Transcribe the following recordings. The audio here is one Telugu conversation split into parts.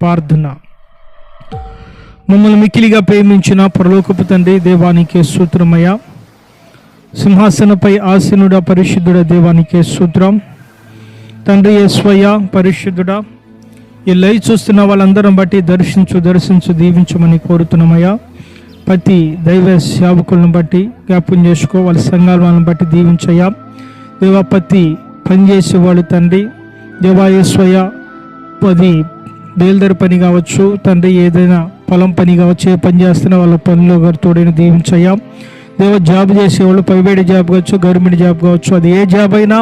ప్రార్థన. మమ్మల్ని మిక్కిలిగా ప్రేమించిన పరలోకపు తండ్రి దేవానికే సూత్రమయ్య సింహాసనపై ఆసీనుడ పరిశుద్ధుడ దేవానికే సూత్రం తండ్రి యేస్వయ్య పరిశుద్ధుడ ఈ లైవ్ చూస్తున్న వాళ్ళందరం బట్టి దర్శించు దర్శించు దీవించమని కోరుతున్నామయ్యా. ప్రతి దైవ సేవకులను బట్టి జ్ఞాపం చేసుకో వాళ్ళ సంఘాల వాళ్ళని బట్టి దీవించయ్యా. దేవా ప్రతి పనిచేసే వాళ్ళు తండ్రి దేవాయేశ్వయ్య పది బేల్దరి పని కావచ్చు తండ్రి ఏదైనా పొలం పని కావచ్చు ఏ పని చేస్తున్నా వాళ్ళ పనిలో గారు తోడైన దీవించయ్యా దేవ జాబ్ చేసేవాళ్ళు ప్రైవేట్ జాబ్ కావచ్చు గవర్నమెంట్ జాబ్ కావచ్చు అది ఏ జాబ్ అయినా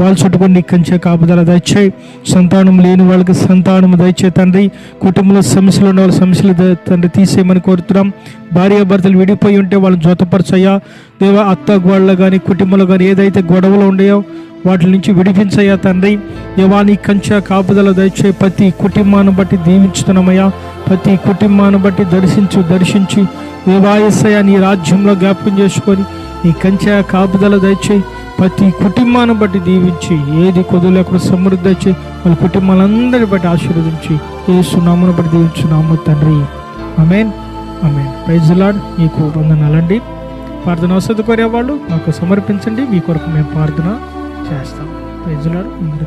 వాళ్ళు చుట్టుకొని నీ కంచే కాపుదల దయచేయి. సంతానం లేని వాళ్ళకి సంతానం దయచే తండ్రి. కుటుంబంలో సమస్యలు ఉన్న వాళ్ళ సమస్యలు తండ్రి తీసేయమని కోరుతున్నాం. భార్యాభర్తలు విడిపోయి ఉంటే వాళ్ళని జతపరచయ్యా. దేవ అత్త గోళ్ళ కానీ కుటుంబంలో కానీ ఏదైతే గొడవలు ఉన్నాయో వాటి నుంచి విడిపించయ్యా తండ్రి. యవాని కంచె కాపుదల దయచే ప్రతి కుటుంబాన్ని బట్టి దీవించుతున్నామయ్యా. ప్రతి కుటుంబాన్ని బట్టి దర్శించు దర్శించి. దేవాయసయ నీ రాజ్యంలో జ్ఞాపకం చేసుకొని నీ కంచె కాపుదల దయచేయి ప్రతి కుటుంబాన్ని బట్టి దీవించి ఏది కొదులేకుండా సమృద్ధి వచ్చి వాళ్ళ కుటుంబాలందరిని బట్టి ఆశీర్వదించి ఏ సునామను బట్టి దీవించున్నాము తండ్రి. అమేన్ అమేన్ ప్రైజ్ లాడ్ మీకు వందనాలండి. ప్రార్థన వసతి కోరేవాళ్ళు మాకు సమర్పించండి. మీ కొరకు మేము ప్రార్థన చేస్తాం. Praise Lord.